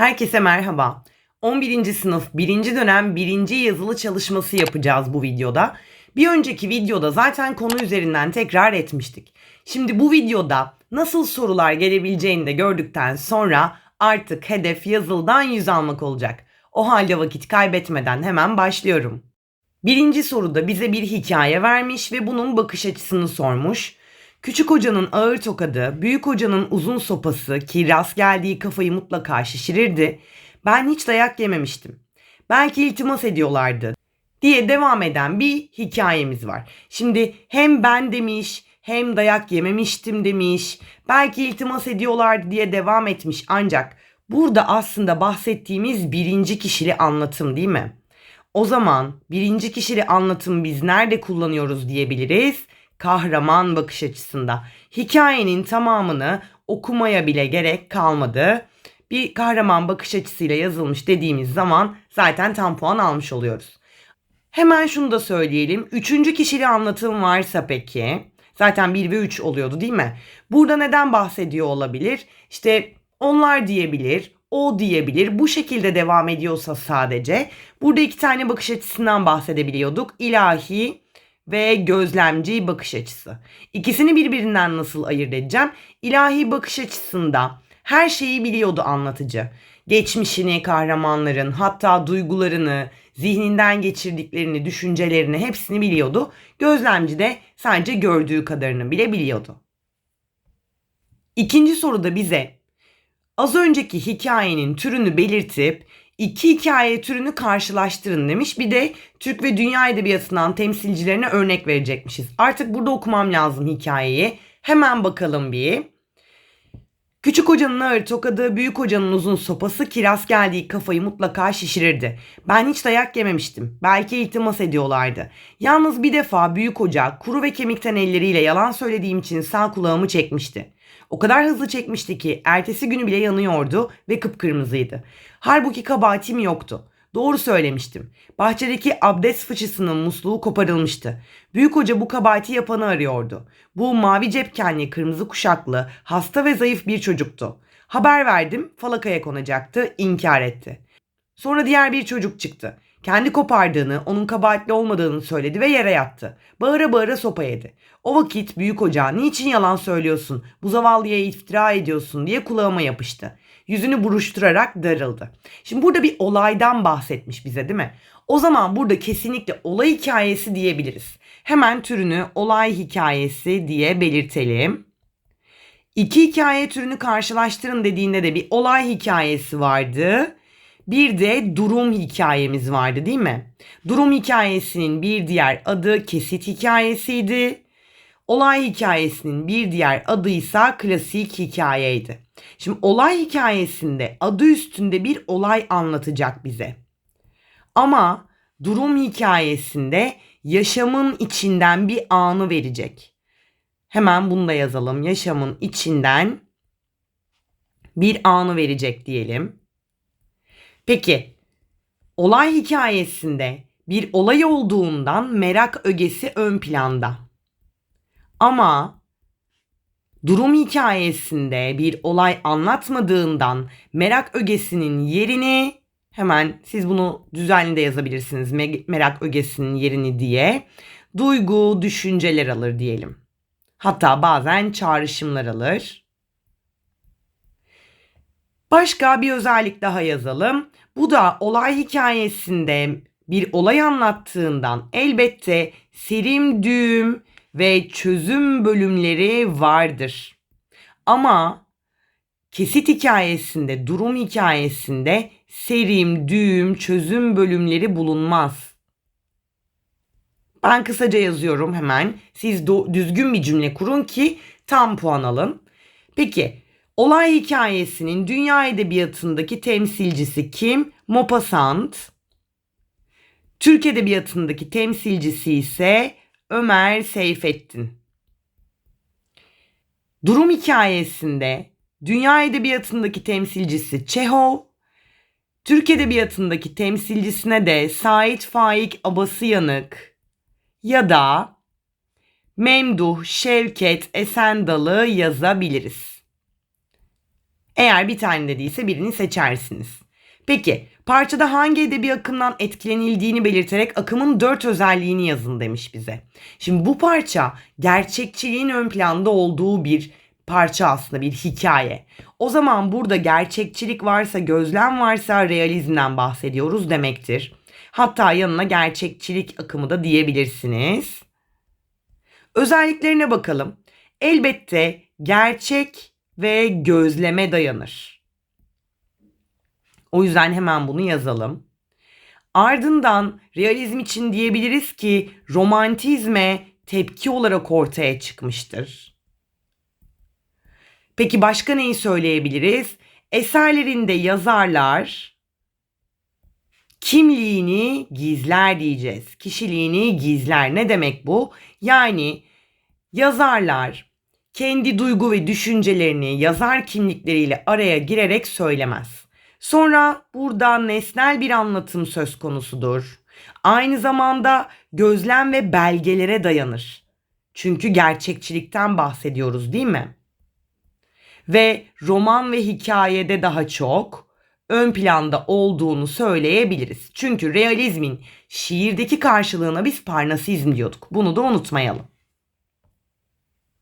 Herkese merhaba. 11. sınıf 1. dönem 1. yazılı çalışması yapacağız bu videoda. Bir önceki videoda zaten konu üzerinden tekrar etmiştik. Şimdi bu videoda nasıl sorular gelebileceğini de gördükten sonra artık hedef yazıldan yüz almak olacak. O halde vakit kaybetmeden hemen başlıyorum. Birinci soruda bize bir hikaye vermiş ve bunun bakış açısını sormuş. Küçük hocanın ağır tokadı, büyük hocanın uzun sopası ki rast geldiği kafayı mutlaka şişirirdi. Ben hiç dayak yememiştim. Belki iltimas ediyorlardı diye devam eden bir hikayemiz var. Şimdi hem ben demiş hem dayak yememiştim demiş. Belki iltimas ediyorlardı diye devam etmiş ancak burada aslında bahsettiğimiz birinci kişili anlatım değil mi? O zaman birinci kişili anlatım biz nerede kullanıyoruz diyebiliriz? Kahraman bakış açısında. Hikayenin tamamını okumaya bile gerek kalmadı. Bir kahraman bakış açısıyla yazılmış dediğimiz zaman zaten tam puan almış oluyoruz. Hemen şunu da söyleyelim. Üçüncü kişili anlatım varsa peki, zaten 1 ve 3 oluyordu değil mi? Burada neden bahsediyor olabilir? İşte onlar diyebilir, o diyebilir. Bu şekilde devam ediyorsa sadece. Burada iki tane bakış açısından bahsedebiliyorduk. İlahi ve gözlemci bakış açısı. İkisini birbirinden nasıl ayırt edeceğim? İlahi bakış açısında her şeyi biliyordu anlatıcı. Geçmişini, kahramanların, hatta duygularını, zihninden geçirdiklerini, düşüncelerini hepsini biliyordu. Gözlemci de sadece gördüğü kadarını bile biliyordu. İkinci soruda bize az önceki hikayenin türünü belirtip iki hikaye türünü karşılaştırın demiş. Bir de Türk ve Dünya Edebiyatı'ndan temsilcilerine örnek verecekmişiz. Artık burada okumam lazım hikayeyi. Hemen bakalım bir. Küçük hocanın ağır tokadı, büyük hocanın uzun sopası kiraz geldiği kafayı mutlaka şişirirdi. Ben hiç dayak yememiştim. Belki iltimas ediyorlardı. Yalnız bir defa büyük hoca kuru ve kemikten elleriyle yalan söylediğim için sağ kulağımı çekmişti. O kadar hızlı çekmişti ki ertesi günü bile yanıyordu ve kıpkırmızıydı. Halbuki kabahatim yoktu. Doğru söylemiştim. Bahçedeki abdest fıçısının musluğu koparılmıştı. Büyük hoca bu kabahati yapanı arıyordu. Bu mavi cepkenli, kırmızı kuşaklı, hasta ve zayıf bir çocuktu. Haber verdim, falakaya konacaktı, inkar etti. Sonra diğer bir çocuk çıktı. Kendi kopardığını, onun kabahatli olmadığını söyledi ve yere yattı. Bağıra bağıra sopa yedi. O vakit büyük hoca niçin yalan söylüyorsun, bu zavallıya iftira ediyorsun diye kulağıma yapıştı. Yüzünü buruşturarak darıldı. Şimdi burada bir olaydan bahsetmiş bize değil mi? O zaman burada kesinlikle olay hikayesi diyebiliriz. Hemen türünü olay hikayesi diye belirtelim. İki hikaye türünü karşılaştırın dediğinde de bir olay hikayesi vardı. Bir de durum hikayemiz vardı değil mi? Durum hikayesinin bir diğer adı kesit hikayesiydi. Olay hikayesinin bir diğer adıysa klasik hikayeydi. Şimdi olay hikayesinde adı üstünde bir olay anlatacak bize. Ama durum hikayesinde yaşamın içinden bir anı verecek. Hemen bunu da yazalım. Yaşamın içinden bir anı verecek diyelim. Peki olay hikayesinde bir olay olduğundan merak ögesi ön planda. Ama durum hikayesinde bir olay anlatmadığından merak ögesinin yerini hemen siz bunu düzenli de yazabilirsiniz merak ögesinin yerini diye duygu, düşünceler alır diyelim. Hatta bazen çağrışımlar alır. Başka bir özellik daha yazalım. Bu da olay hikayesinde bir olay anlattığından elbette serim düğüm ve çözüm bölümleri vardır. Ama kesit hikayesinde, durum hikayesinde serim, düğüm, çözüm bölümleri bulunmaz. Ben kısaca yazıyorum hemen. Siz düzgün bir cümle kurun ki tam puan alın. Peki olay hikayesinin dünya edebiyatındaki temsilcisi kim? Maupassant. Türk edebiyatındaki temsilcisi ise Ömer Seyfettin. Durum hikayesinde dünya edebiyatındaki temsilcisi Çehov, Türk edebiyatındaki temsilcisine de Sait Faik Abasıyanık ya da Memduh Şevket Esendalı yazabiliriz. Eğer bir tane de değilse birini seçersiniz. Peki parçada hangi edebi akımdan etkilenildiğini belirterek akımın dört özelliğini yazın demiş bize. Şimdi bu parça gerçekçiliğin ön planda olduğu bir parça aslında bir hikaye. O zaman burada gerçekçilik varsa, gözlem varsa realizmden bahsediyoruz demektir. Hatta yanına gerçekçilik akımı da diyebilirsiniz. Özelliklerine bakalım. Elbette gerçek ve gözleme dayanır. O yüzden hemen bunu yazalım. Ardından realizm için diyebiliriz ki romantizme tepki olarak ortaya çıkmıştır. Peki başka neyi söyleyebiliriz? Eserlerinde yazarlar kimliğini gizler diyeceğiz. Kişiliğini gizler. Ne demek bu? Yani yazarlar kendi duygu ve düşüncelerini yazar kimlikleriyle araya girerek söylemez. Sonra burada nesnel bir anlatım söz konusudur. Aynı zamanda gözlem ve belgelere dayanır. Çünkü gerçekçilikten bahsediyoruz değil mi? Ve roman ve hikayede daha çok ön planda olduğunu söyleyebiliriz. Çünkü realizmin şiirdeki karşılığına biz parnasizm diyorduk. Bunu da unutmayalım.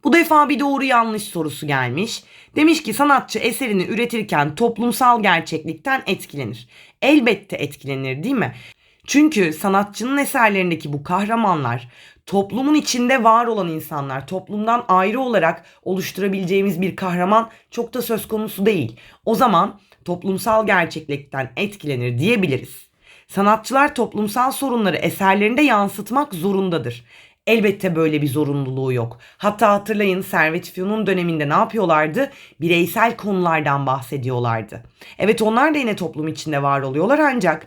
Bu defa bir doğru yanlış sorusu gelmiş. Demiş ki sanatçı eserini üretirken toplumsal gerçeklikten etkilenir. Elbette etkilenir değil mi? Çünkü sanatçının eserlerindeki bu kahramanlar toplumun içinde var olan insanlar, toplumdan ayrı olarak oluşturabileceğimiz bir kahraman çok da söz konusu değil. O zaman toplumsal gerçeklikten etkilenir diyebiliriz. Sanatçılar toplumsal sorunları eserlerinde yansıtmak zorundadır. Elbette böyle bir zorunluluğu yok. Hatta hatırlayın Servet Fünun döneminde ne yapıyorlardı? Bireysel konulardan bahsediyorlardı. Evet onlar da yine toplum içinde var oluyorlar ancak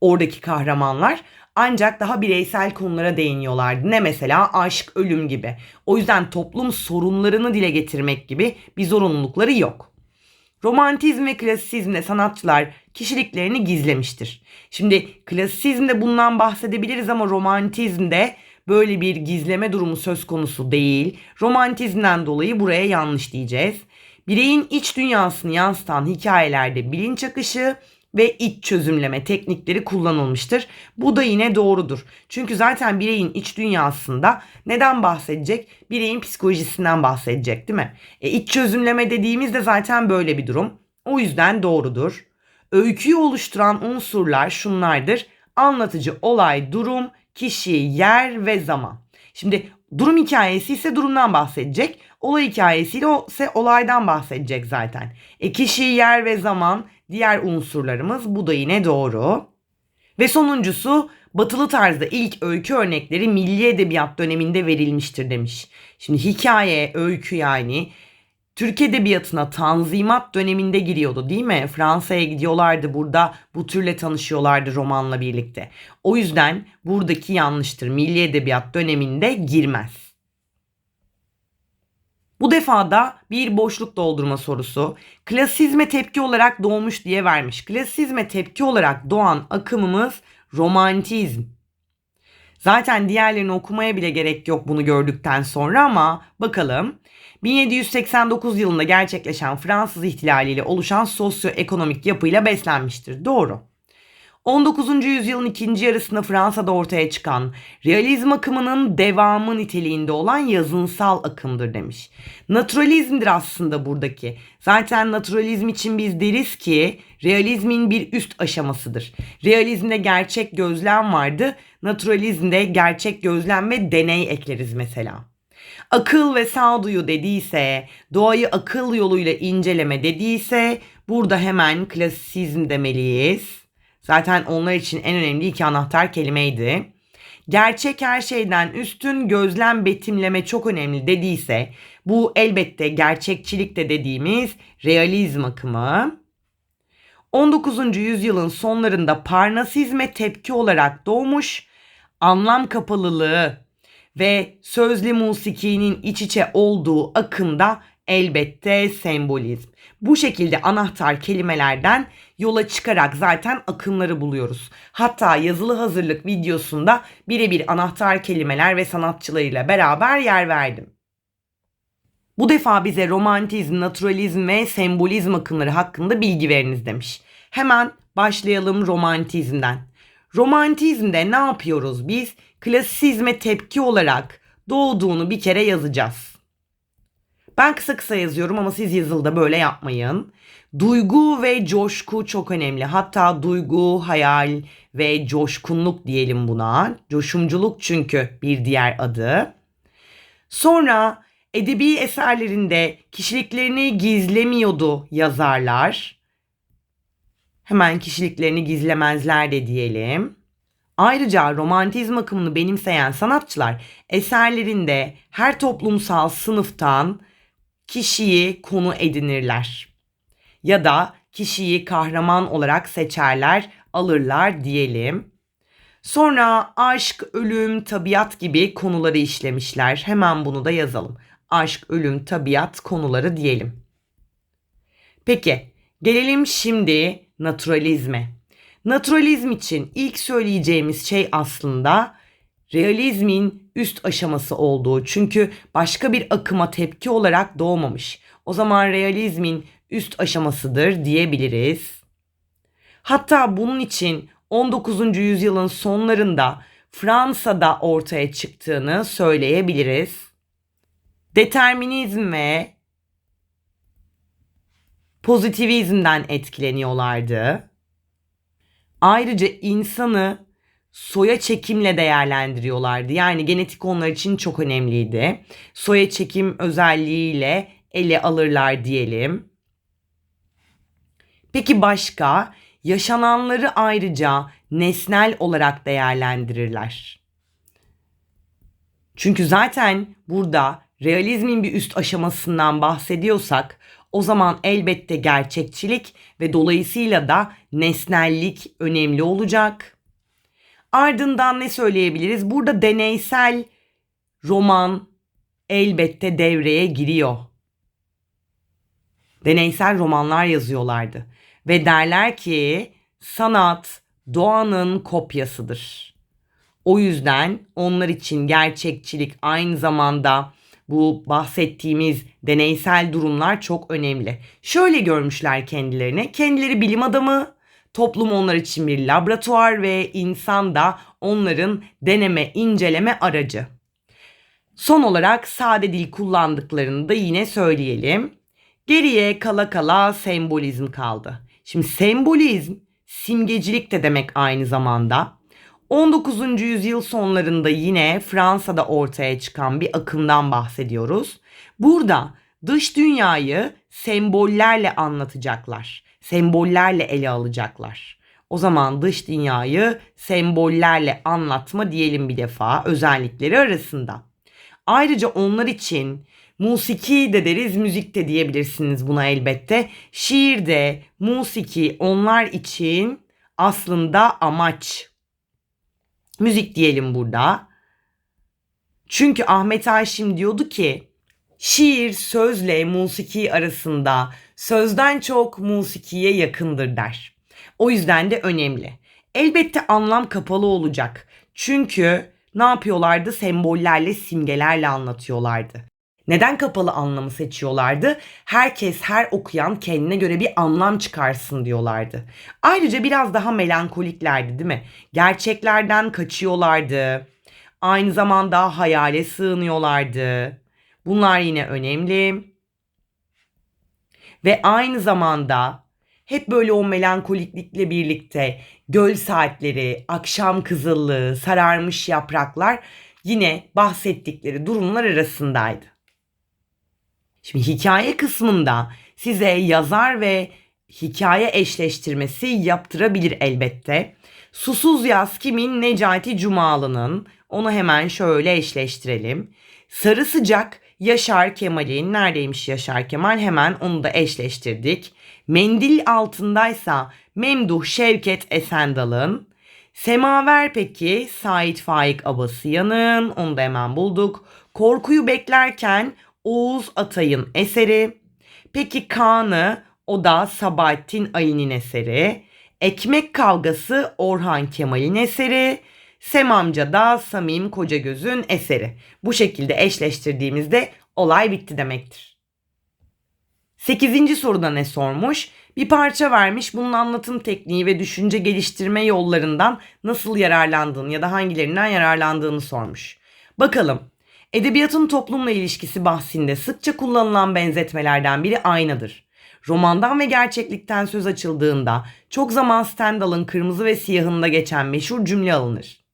oradaki kahramanlar ancak daha bireysel konulara değiniyorlardı. Ne mesela aşk, ölüm gibi. O yüzden toplum sorunlarını dile getirmek gibi bir zorunlulukları yok. Romantizm ve klasizmde sanatçılar kişiliklerini gizlemiştir. Şimdi klasizmde bundan bahsedebiliriz ama romantizmde böyle bir gizleme durumu söz konusu değil. Romantizmden dolayı buraya yanlış diyeceğiz. Bireyin iç dünyasını yansıtan hikayelerde bilinç akışı ve iç çözümleme teknikleri kullanılmıştır. Bu da yine doğrudur. Çünkü zaten bireyin iç dünyasında neden bahsedecek? Bireyin psikolojisinden bahsedecek değil mi? E, iç çözümleme dediğimizde zaten böyle bir durum. O yüzden doğrudur. Öyküyü oluşturan unsurlar şunlardır. Anlatıcı olay, durum, kişi, yer ve zaman. Şimdi durum hikayesi ise durumdan bahsedecek. Olay hikayesi ise olaydan bahsedecek zaten. E kişi, yer ve zaman diğer unsurlarımız. Bu da yine doğru. Ve sonuncusu batılı tarzda ilk öykü örnekleri milli edebiyat döneminde verilmiştir demiş. Şimdi hikaye, öykü yani Türk Edebiyatı'na Tanzimat döneminde giriyordu değil mi? Fransa'ya gidiyorlardı burada bu türle tanışıyorlardı romanla birlikte. O yüzden buradaki yanlıştır. Milli Edebiyat döneminde girmez. Bu defa da bir boşluk doldurma sorusu. Klasizme tepki olarak doğmuş diye vermiş. Klasizme tepki olarak doğan akımımız romantizm. Zaten diğerlerini okumaya bile gerek yok bunu gördükten sonra ama bakalım. 1789 yılında gerçekleşen Fransız ihtilaliyle oluşan sosyoekonomik yapıyla beslenmiştir. Doğru. 19. yüzyılın ikinci yarısında Fransa'da ortaya çıkan realizm akımının devamı niteliğinde olan yazınsal akımdır demiş. Naturalizmdir aslında buradaki. Zaten naturalizm için biz deriz ki realizmin bir üst aşamasıdır. Realizmde gerçek gözlem vardı. Naturalizmde gerçek gözlem ve deney ekleriz mesela. Akıl ve sağduyu dediyse, doğayı akıl yoluyla inceleme dediyse burada hemen klasizm demeliyiz. Zaten onlar için en önemli iki anahtar kelimeydi. Gerçek her şeyden üstün gözlem betimleme çok önemli dediyse bu elbette gerçekçilikte dediğimiz realizm akımı. 19. yüzyılın sonlarında Parnasizme tepki olarak doğmuş anlam kapalılığı ve sözlü musikinin iç içe olduğu akımda elbette sembolizm. Bu şekilde anahtar kelimelerden yola çıkarak zaten akımları buluyoruz. Hatta yazılı hazırlık videosunda birebir anahtar kelimeler ve sanatçılarıyla beraber yer verdim. Bu defa bize romantizm, naturalizm ve sembolizm akımları hakkında bilgi veriniz demiş. Hemen başlayalım romantizmden. Romantizmde ne yapıyoruz biz? Klasizme tepki olarak doğduğunu bir kere yazacağız. Ben kısa kısa yazıyorum ama siz yazılıda böyle yapmayın. Duygu ve coşku çok önemli. Hatta duygu, hayal ve coşkunluk diyelim buna. Coşumculuk çünkü bir diğer adı. Sonra edebi eserlerinde kişiliklerini gizlemiyordu yazarlar. Hemen kişiliklerini gizlemezler de diyelim. Ayrıca romantizm akımını benimseyen sanatçılar eserlerinde her toplumsal sınıftan kişiyi konu edinirler. Ya da kişiyi kahraman olarak seçerler, alırlar diyelim. Sonra aşk, ölüm, tabiat gibi konuları işlemişler. Hemen bunu da yazalım. Aşk, ölüm, tabiat konuları diyelim. Peki, gelelim şimdi naturalizme. Naturalizm için ilk söyleyeceğimiz şey aslında realizmin üst aşaması olduğu. Çünkü başka bir akıma tepki olarak doğmamış. O zaman realizmin üst aşamasıdır diyebiliriz. Hatta bunun için 19. yüzyılın sonlarında Fransa'da ortaya çıktığını söyleyebiliriz. Determinizm ve pozitivizmden etkileniyorlardı. Ayrıca insanı soya çekimle değerlendiriyorlardı. Yani genetik onlar için çok önemliydi. Soya çekim özelliğiyle ele alırlar diyelim. Peki başka? Yaşananları ayrıca nesnel olarak değerlendirirler. Çünkü zaten burada realizmin bir üst aşamasından bahsediyorsak o zaman elbette gerçekçilik ve dolayısıyla da nesnellik önemli olacak. Ardından ne söyleyebiliriz? Burada deneysel roman elbette devreye giriyor. Deneysel romanlar yazıyorlardı ve derler ki sanat doğanın kopyasıdır. O yüzden onlar için gerçekçilik aynı zamanda bu bahsettiğimiz deneysel durumlar çok önemli. Şöyle görmüşler kendilerini. Kendileri bilim adamı, toplum onlar için bir laboratuvar ve insan da onların deneme, inceleme aracı. Son olarak sade dil kullandıklarını da yine söyleyelim. Geriye kala kala sembolizm kaldı. Şimdi sembolizm simgecilik de demek aynı zamanda. 19. yüzyıl sonlarında yine Fransa'da ortaya çıkan bir akımdan bahsediyoruz. Burada dış dünyayı sembollerle anlatacaklar. Sembollerle ele alacaklar. O zaman dış dünyayı sembollerle anlatma diyelim bir defa özellikleri arasında. Ayrıca onlar için musiki de deriz, müzik de diyebilirsiniz buna elbette. Şiir de, musiki onlar için aslında amaç müzik diyelim burada. Çünkü Ahmet Haşim diyordu ki şiir sözle musiki arasında sözden çok musikiye yakındır der. O yüzden de önemli. Elbette anlam kapalı olacak. Çünkü ne yapıyorlardı? Sembollerle, simgelerle anlatıyorlardı. Neden kapalı anlamı seçiyorlardı? Herkes, her okuyan kendine göre bir anlam çıkarsın diyorlardı. Ayrıca biraz daha melankoliklerdi değil mi? Gerçeklerden kaçıyorlardı. Aynı zamanda hayale sığınıyorlardı. Bunlar yine önemli. Ve aynı zamanda hep böyle o melankoliklikle birlikte göl saatleri, akşam kızıllığı, sararmış yapraklar yine bahsettikleri durumlar arasındaydı. Şimdi hikaye kısmında size yazar ve hikaye eşleştirmesi yaptırabilir elbette. Susuz Yaz kimin? Necati Cumalı'nın. Onu hemen şöyle eşleştirelim. Sarı Sıcak Yaşar Kemal'in. Neredeymiş Yaşar Kemal? Hemen onu da eşleştirdik. Mendil altındaysa Memduh Şevket Esendal'ın. Semaver peki Sait Faik Abasıyan'ın. Onu da hemen bulduk. Korkuyu beklerken Oğuz Atay'ın eseri. Peki Kaan'ı o da Sabahattin Ayin'in eseri. Ekmek Kavgası Orhan Kemal'in eseri. Semamca da Samim Kocagöz'ün eseri. Bu şekilde eşleştirdiğimizde olay bitti demektir. Sekizinci soruda ne sormuş? Bir parça vermiş bunun anlatım tekniği ve düşünce geliştirme yollarından nasıl yararlandığını ya da hangilerinden yararlandığını sormuş. Bakalım. Edebiyatın toplumla ilişkisi bahsinde sıkça kullanılan benzetmelerden biri aynadır. Romandan ve gerçeklikten söz açıldığında çok zaman Stendhal'ın kırmızı ve siyahında geçen meşhur cümle alınır.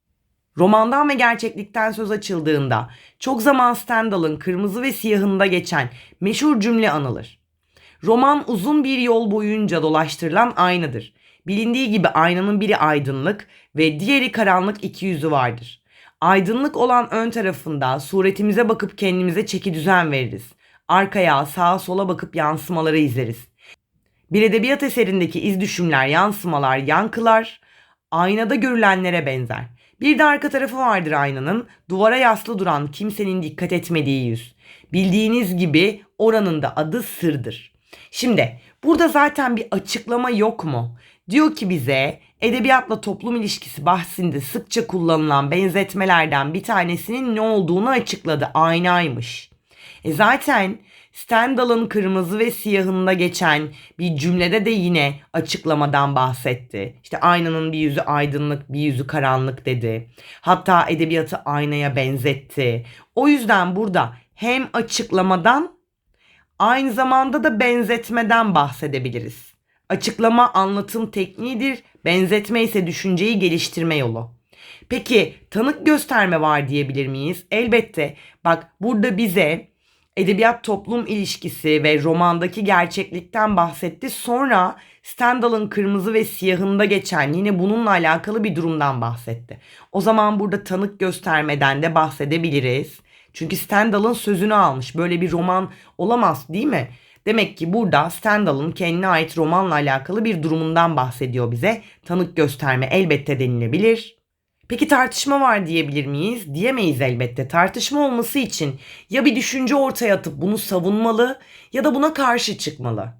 Romandan ve gerçeklikten söz açıldığında çok zaman Stendhal'ın kırmızı ve siyahında geçen meşhur cümle anılır. Roman uzun bir yol boyunca dolaştırılan aynadır. Bilindiği gibi aynanın biri aydınlık ve diğeri karanlık iki yüzü vardır. Aydınlık olan ön tarafında suretimize bakıp kendimize çeki düzen veririz. Arkaya, sağa sola bakıp yansımaları izleriz. Bir edebiyat eserindeki iz düşümler, yansımalar, yankılar aynada görülenlere benzer. Bir de arka tarafı vardır aynanın. Duvara yaslı duran kimsenin dikkat etmediği yüz. Bildiğiniz gibi oranın da adı sırdır. Şimdi burada zaten bir açıklama yok mu? Diyor ki bize edebiyatla toplum ilişkisi bahsinde sıkça kullanılan benzetmelerden bir tanesinin ne olduğunu açıkladı. Aynaymış. E zaten Stendhal'ın kırmızı ve siyahında geçen bir cümlede de yine açıklamadan bahsetti. İşte aynanın bir yüzü aydınlık, bir yüzü karanlık dedi. Hatta edebiyatı aynaya benzetti. O yüzden burada hem açıklamadan aynı zamanda da benzetmeden bahsedebiliriz. Açıklama anlatım tekniğidir, benzetme ise düşünceyi geliştirme yolu. Peki tanık gösterme var diyebilir miyiz? Elbette. Bak burada bize edebiyat toplum ilişkisi ve romandaki gerçeklikten bahsetti. Sonra Stendhal'ın kırmızı ve siyahında geçen yine bununla alakalı bir durumdan bahsetti. O zaman burada tanık göstermeden de bahsedebiliriz. Çünkü Stendhal'ın sözünü almış. Böyle bir roman olamaz değil mi? Demek ki burada Stendhal'ın kendine ait romanla alakalı bir durumundan bahsediyor bize. Tanık gösterme elbette denilebilir. Peki tartışma var diyebilir miyiz? Diyemeyiz elbette. Tartışma olması için ya bir düşünce ortaya atıp bunu savunmalı ya da buna karşı çıkmalı.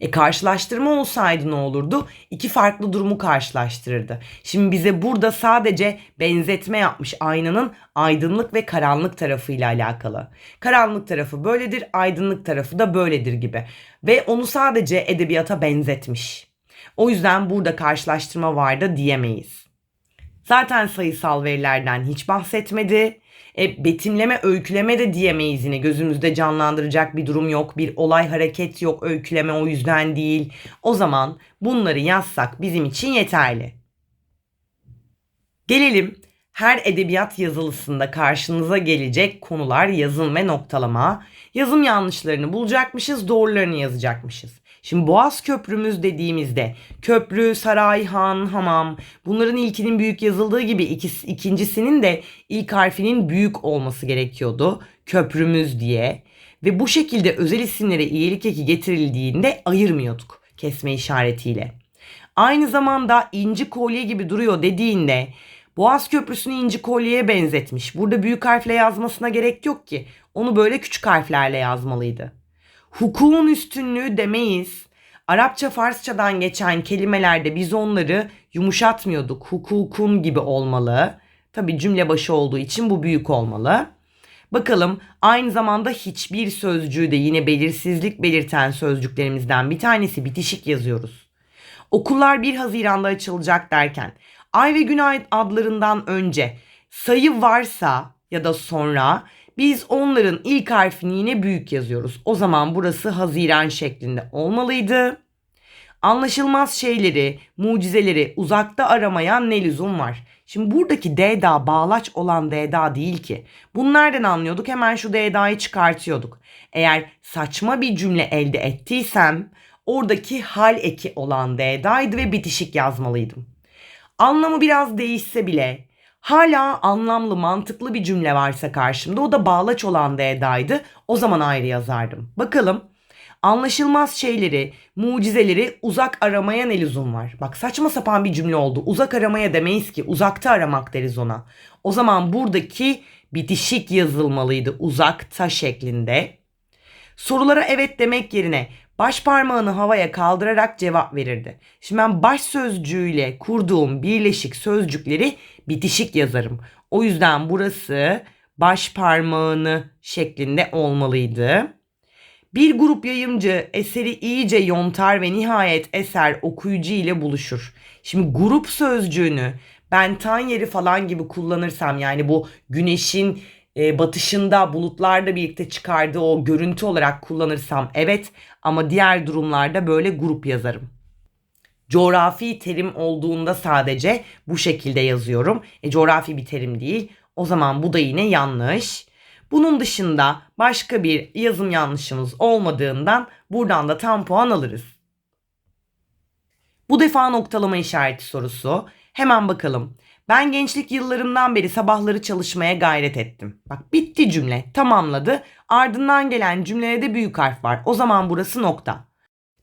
E karşılaştırma olsaydı ne olurdu? İki farklı durumu karşılaştırırdı. Şimdi bize burada sadece benzetme yapmış aynanın aydınlık ve karanlık tarafıyla alakalı. Karanlık tarafı böyledir, aydınlık tarafı da böyledir gibi. Ve onu sadece edebiyata benzetmiş. O yüzden burada karşılaştırma vardı diyemeyiz. Zaten sayısal verilerden hiç bahsetmedi. E, betimleme, öyküleme de diyemeyiz yine. Gözümüzde canlandıracak bir durum yok. Bir olay, hareket yok. Öyküleme o yüzden değil. O zaman bunları yazsak bizim için yeterli. Gelelim her edebiyat yazılısında karşınıza gelecek konular yazım ve noktalama. Yazım yanlışlarını bulacakmışız, doğrularını yazacakmışız. Şimdi Boğaz Köprümüz dediğimizde köprü, saray, han, hamam bunların ilkinin büyük yazıldığı gibi ikincisinin de ilk harfinin büyük olması gerekiyordu. Köprümüz diye. Ve bu şekilde özel isimlere iyilik eki getirildiğinde ayırmıyorduk kesme işaretiyle. Aynı zamanda inci kolye gibi duruyor dediğinde Boğaz Köprüsü'nü inci kolyeye benzetmiş. Burada büyük harfle yazmasına gerek yok ki. Onu böyle küçük harflerle yazmalıydı. Hukukun üstünlüğü demeyiz. Arapça Farsçadan geçen kelimelerde biz onları yumuşatmıyorduk. Hukukun gibi olmalı. Tabi cümle başı olduğu için bu büyük olmalı. Bakalım aynı zamanda hiçbir sözcüğü de yine belirsizlik belirten sözcüklerimizden bir tanesi bitişik yazıyoruz. Okullar 1 Haziran'da açılacak derken ay ve gün adlarından önce sayı varsa ya da sonra biz onların ilk harfini yine büyük yazıyoruz. O zaman burası Haziran şeklinde olmalıydı. Anlaşılmaz şeyleri, mucizeleri uzakta aramayan ne lüzum var? Şimdi buradaki D'da bağlaç olan D'da değil ki. Bunu nereden anlıyorduk? Hemen şu D'da'yı çıkartıyorduk. Eğer saçma bir cümle elde ettiysem oradaki hal eki olan D'daydı ve bitişik yazmalıydım. Anlamı biraz değişse bile hala anlamlı mantıklı bir cümle varsa karşımda o da bağlaç olan D'daydı. O zaman ayrı yazardım. Bakalım anlaşılmaz şeyleri, mucizeleri uzak aramaya ne lüzum var? Bak saçma sapan bir cümle oldu. Uzak aramaya demeyiz ki uzakta aramak deriz ona. O zaman buradaki bitişik yazılmalıydı uzakta şeklinde. Sorulara evet demek yerine baş parmağını havaya kaldırarak cevap verirdi. Şimdi ben baş sözcüğüyle kurduğum birleşik sözcükleri bitişik yazarım. O yüzden burası baş parmağını şeklinde olmalıydı. Bir grup yayımcı eseri iyice yontar ve nihayet eser okuyucu ile buluşur. Şimdi grup sözcüğünü ben tan yeri falan gibi kullanırsam yani bu güneşin e, batışında bulutlarla birlikte çıkardığı o görüntü olarak kullanırsam evet ama diğer durumlarda böyle grup yazarım. Coğrafi terim olduğunda sadece bu şekilde yazıyorum. E, coğrafi bir terim değil. O zaman bu da yine yanlış. Bunun dışında başka bir yazım yanlışımız olmadığından buradan da tam puan alırız. Bu defa noktalama işareti sorusu. Hemen bakalım. Ben gençlik yıllarımdan beri sabahları çalışmaya gayret ettim. Bak bitti cümle, tamamladı. Ardından gelen cümlede de büyük harf var. O zaman burası nokta.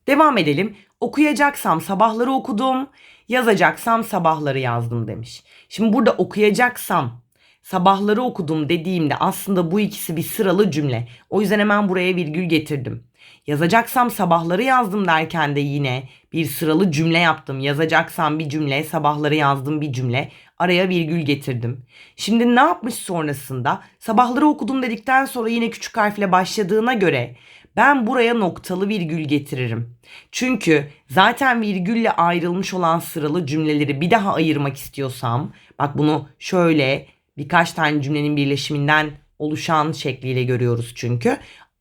Devam edelim. Okuyacaksam sabahları okudum, yazacaksam sabahları yazdım demiş. Şimdi burada okuyacaksam sabahları okudum dediğimde aslında bu ikisi bir sıralı cümle. O yüzden hemen buraya virgül getirdim. Yazacaksam sabahları yazdım derken de yine bir sıralı cümle yaptım. Yazacaksam bir cümle, sabahları yazdım bir cümle. Araya virgül getirdim. Şimdi ne yapmış sonrasında? Sabahları okudum dedikten sonra yine küçük harfle başladığına göre ben buraya noktalı virgül getiririm. Çünkü zaten virgülle ayrılmış olan sıralı cümleleri bir daha ayırmak istiyorsam, bak bunu şöyle birkaç tane cümlenin birleşiminden oluşan şekliyle görüyoruz çünkü.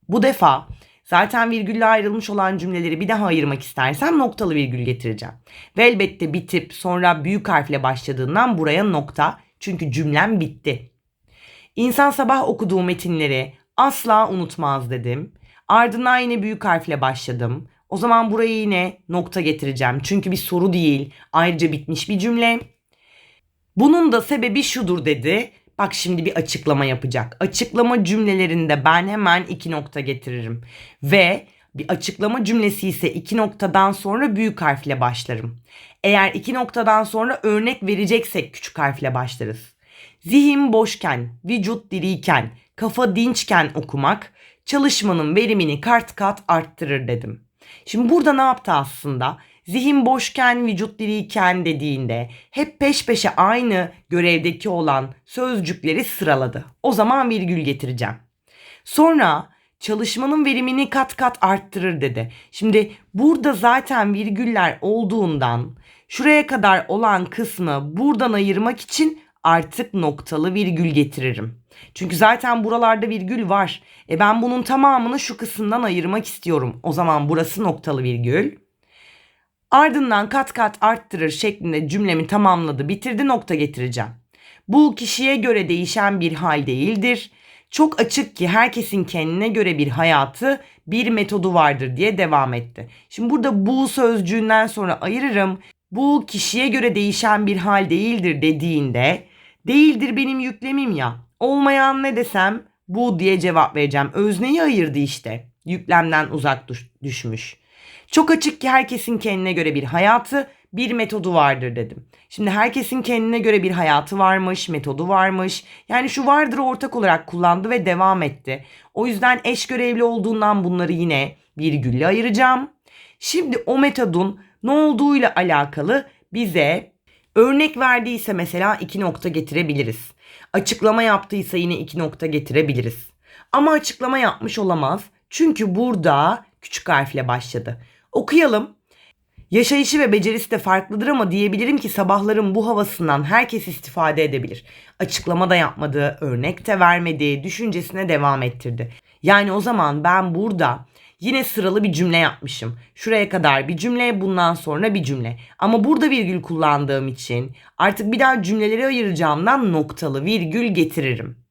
Bu defa zaten virgülle ayrılmış olan cümleleri bir daha ayırmak istersem noktalı virgül getireceğim. Ve elbette bitip sonra büyük harfle başladığından buraya nokta çünkü cümlem bitti. İnsan sabah okuduğu metinleri asla unutmaz dedim. Ardından yine büyük harfle başladım. O zaman buraya yine nokta getireceğim. Çünkü bir soru değil. Ayrıca bitmiş bir cümle. Bunun da sebebi şudur dedi. Bak şimdi bir açıklama yapacak. Açıklama cümlelerinde ben hemen iki nokta getiririm. Ve bir açıklama cümlesi ise iki noktadan sonra büyük harfle başlarım. Eğer iki noktadan sonra örnek vereceksek küçük harfle başlarız. Zihin boşken, vücut diriyken, kafa dinçken okumak çalışmanın verimini kart kat arttırır dedim. Şimdi burada ne yaptı aslında? Zihin boşken, vücut diriyken dediğinde hep peş peşe aynı görevdeki olan sözcükleri sıraladı. O zaman virgül getireceğim. Sonra çalışmanın verimini kat kat arttırır dedi. Şimdi burada zaten virgüller olduğundan şuraya kadar olan kısmı buradan ayırmak için artık noktalı virgül getiririm. Çünkü zaten buralarda virgül var. E ben bunun tamamını şu kısımdan ayırmak istiyorum. O zaman burası noktalı virgül. Ardından kat kat arttırır şeklinde cümlemi tamamladı, bitirdi nokta getireceğim. Bu kişiye göre değişen bir hal değildir. Çok açık ki herkesin kendine göre bir hayatı, bir metodu vardır diye devam etti. Şimdi burada bu sözcüğünden sonra ayırırım. Bu kişiye göre değişen bir hal değildir dediğinde değildir benim yüklemim ya. Olmayan ne desem bu diye cevap vereceğim. Özneyi ayırdı işte. Yüklemden uzak düşmüş. Çok açık ki herkesin kendine göre bir hayatı, bir metodu vardır dedim. Şimdi herkesin kendine göre bir hayatı varmış, metodu varmış. Yani şu vardır ortak olarak kullandı ve devam etti. O yüzden eş görevli olduğundan bunları yine virgülle ayıracağım. Şimdi o metodun ne olduğuyla alakalı bize örnek verdiyse mesela iki nokta getirebiliriz. Açıklama yaptıysa yine iki nokta getirebiliriz. Ama açıklama yapmış olamaz. Çünkü burada küçük harfle başladı. Okuyalım. Yaşayışı ve becerisi de farklıdır ama diyebilirim ki sabahların bu havasından herkes istifade edebilir. Açıklama da yapmadı, örnek de vermedi, düşüncesine devam ettirdi. Yani o zaman ben burada yine sıralı bir cümle yapmışım. Şuraya kadar bir cümle, bundan sonra bir cümle. Ama burada virgül kullandığım için artık bir daha cümleleri ayıracağımdan noktalı virgül getiririm.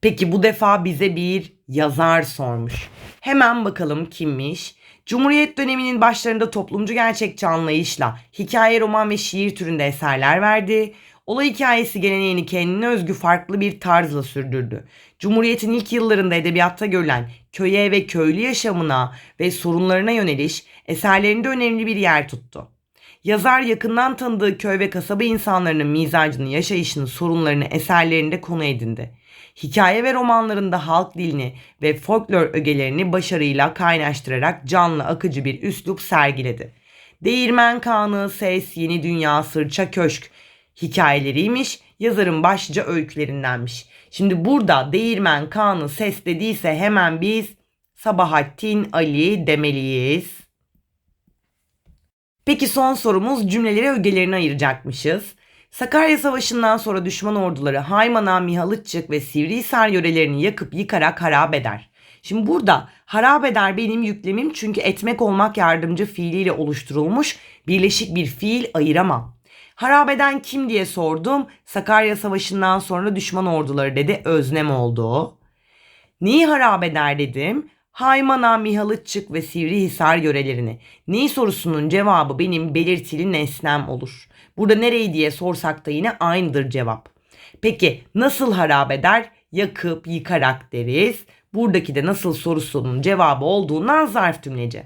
Peki bu defa bize bir yazar sormuş. Hemen bakalım kimmiş? Cumhuriyet döneminin başlarında toplumcu gerçekçi anlayışla hikaye, roman ve şiir türünde eserler verdi. Olay hikayesi geleneğini kendine özgü farklı bir tarzla sürdürdü. Cumhuriyet'in ilk yıllarında edebiyatta görülen köye ve köylü yaşamına ve sorunlarına yöneliş eserlerinde önemli bir yer tuttu. Yazar yakından tanıdığı köy ve kasaba insanlarının mizacını, yaşayışını, sorunlarını eserlerinde konu edindi hikaye ve romanlarında halk dilini ve folklor ögelerini başarıyla kaynaştırarak canlı akıcı bir üslup sergiledi. Değirmen Kanı, Ses, Yeni Dünya, Sırça Köşk hikayeleriymiş yazarın başlıca öykülerindenmiş. Şimdi burada değirmen kanı ses dediyse hemen biz Sabahattin Ali demeliyiz. Peki son sorumuz cümleleri ögelerine ayıracakmışız. Sakarya Savaşı'ndan sonra düşman orduları Haymana, Mihalıççık ve Sivrihisar yörelerini yakıp yıkarak harap eder. Şimdi burada harap eder benim yüklemim çünkü etmek olmak yardımcı fiiliyle oluşturulmuş birleşik bir fiil ayıramam. Harap eden kim diye sordum. Sakarya Savaşı'ndan sonra düşman orduları dedi öznem oldu. Neyi harap eder dedim. Haymana, Mihalıççık ve Sivrihisar yörelerini. Neyi sorusunun cevabı benim belirtili nesnem olur. Burada nereyi diye sorsak da yine aynıdır cevap. Peki nasıl harap eder? Yakıp, yıkarak deriz. Buradaki de nasıl sorusunun cevabı olduğundan zarf tümleci.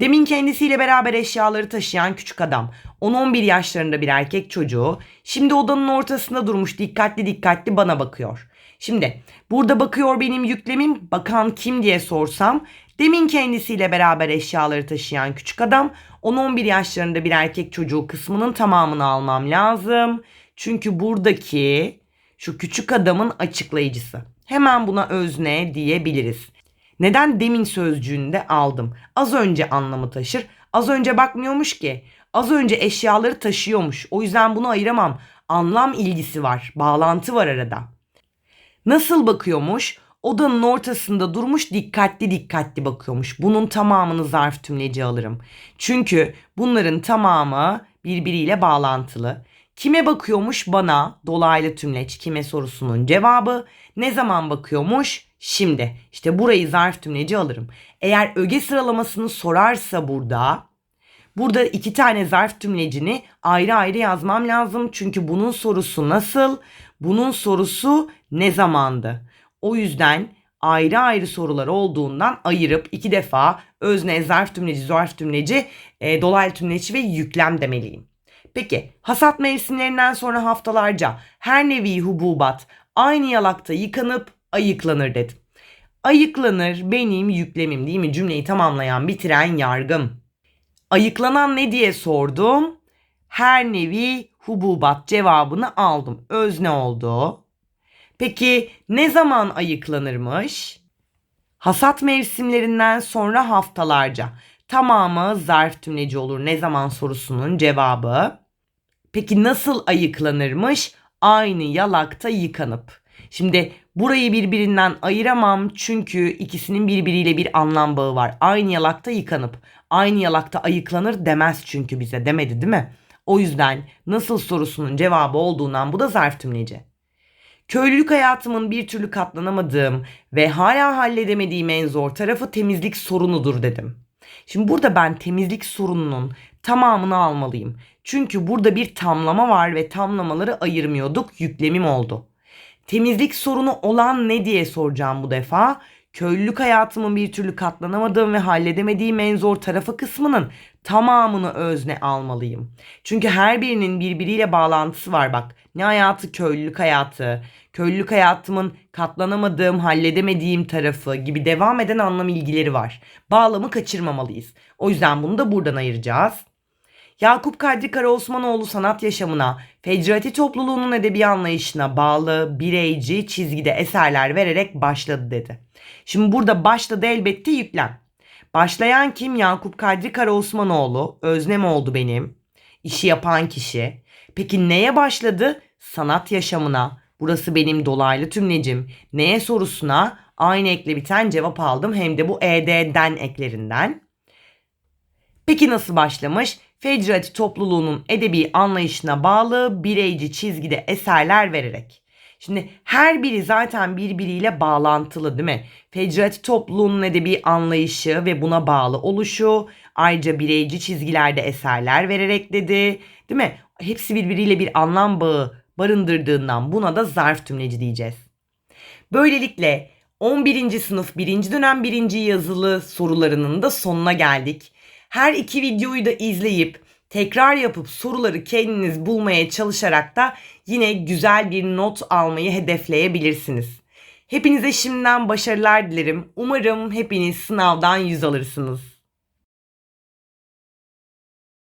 Demin kendisiyle beraber eşyaları taşıyan küçük adam. 10-11 yaşlarında bir erkek çocuğu. Şimdi odanın ortasında durmuş dikkatli dikkatli bana bakıyor. Şimdi burada bakıyor benim yüklemim bakan kim diye sorsam demin kendisiyle beraber eşyaları taşıyan küçük adam 10-11 yaşlarında bir erkek çocuğu kısmının tamamını almam lazım. Çünkü buradaki şu küçük adamın açıklayıcısı. Hemen buna özne diyebiliriz. Neden demin sözcüğünde aldım? Az önce anlamı taşır. Az önce bakmıyormuş ki. Az önce eşyaları taşıyormuş. O yüzden bunu ayıramam. Anlam ilgisi var. Bağlantı var arada. Nasıl bakıyormuş? Odanın ortasında durmuş dikkatli dikkatli bakıyormuş. Bunun tamamını zarf tümleci alırım. Çünkü bunların tamamı birbiriyle bağlantılı. Kime bakıyormuş bana dolaylı tümleç kime sorusunun cevabı. Ne zaman bakıyormuş? Şimdi. İşte burayı zarf tümleci alırım. Eğer öge sıralamasını sorarsa burada burada iki tane zarf tümlecini ayrı ayrı yazmam lazım. Çünkü bunun sorusu nasıl? Bunun sorusu ne zamandı? O yüzden ayrı ayrı sorular olduğundan ayırıp iki defa özne, zarf tümleci, zarf tümleci, e, dolaylı tümleci ve yüklem demeliyim. Peki hasat mevsimlerinden sonra haftalarca her nevi hububat aynı yalakta yıkanıp ayıklanır dedim. Ayıklanır benim yüklemim değil mi? Cümleyi tamamlayan bitiren yargım. Ayıklanan ne diye sordum. Her nevi hububat cevabını aldım. Özne oldu. Peki ne zaman ayıklanırmış? Hasat mevsimlerinden sonra haftalarca. Tamamı zarf tümleci olur. Ne zaman sorusunun cevabı. Peki nasıl ayıklanırmış? Aynı yalakta yıkanıp. Şimdi burayı birbirinden ayıramam çünkü ikisinin birbiriyle bir anlam bağı var. Aynı yalakta yıkanıp, aynı yalakta ayıklanır demez çünkü bize demedi değil mi? O yüzden nasıl sorusunun cevabı olduğundan bu da zarf tümleci. Köylülük hayatımın bir türlü katlanamadığım ve hala halledemediğim en zor tarafı temizlik sorunudur dedim. Şimdi burada ben temizlik sorununun tamamını almalıyım. Çünkü burada bir tamlama var ve tamlamaları ayırmıyorduk. Yüklemim oldu. Temizlik sorunu olan ne diye soracağım bu defa. Köylülük hayatımın bir türlü katlanamadığım ve halledemediğim en zor tarafı kısmının tamamını özne almalıyım. Çünkü her birinin birbiriyle bağlantısı var bak. Ne hayatı köylülük hayatı, köylülük hayatımın katlanamadığım, halledemediğim tarafı gibi devam eden anlam ilgileri var. Bağlamı kaçırmamalıyız. O yüzden bunu da buradan ayıracağız. Yakup Kadri Karaosmanoğlu sanat yaşamına, Fecrati topluluğunun edebi anlayışına bağlı, bireyci, çizgide eserler vererek başladı dedi. Şimdi burada başladı elbette yüklem. Başlayan kim? Yakup Kadri Karaosmanoğlu. Öznem oldu benim. İşi yapan kişi. Peki neye başladı? Sanat yaşamına. Burası benim dolaylı tümlecim. Neye sorusuna aynı ekle biten cevap aldım. Hem de bu ED'den eklerinden. Peki nasıl başlamış? Fecrati topluluğunun edebi anlayışına bağlı bireyci çizgide eserler vererek. Şimdi her biri zaten birbiriyle bağlantılı değil mi? Fecrati topluluğunun edebi anlayışı ve buna bağlı oluşu. Ayrıca bireyci çizgilerde eserler vererek dedi. Değil mi? Hepsi birbiriyle bir anlam bağı barındırdığından buna da zarf tümleci diyeceğiz. Böylelikle 11. sınıf 1. dönem 1. yazılı sorularının da sonuna geldik. Her iki videoyu da izleyip tekrar yapıp soruları kendiniz bulmaya çalışarak da yine güzel bir not almayı hedefleyebilirsiniz. Hepinize şimdiden başarılar dilerim. Umarım hepiniz sınavdan yüz alırsınız.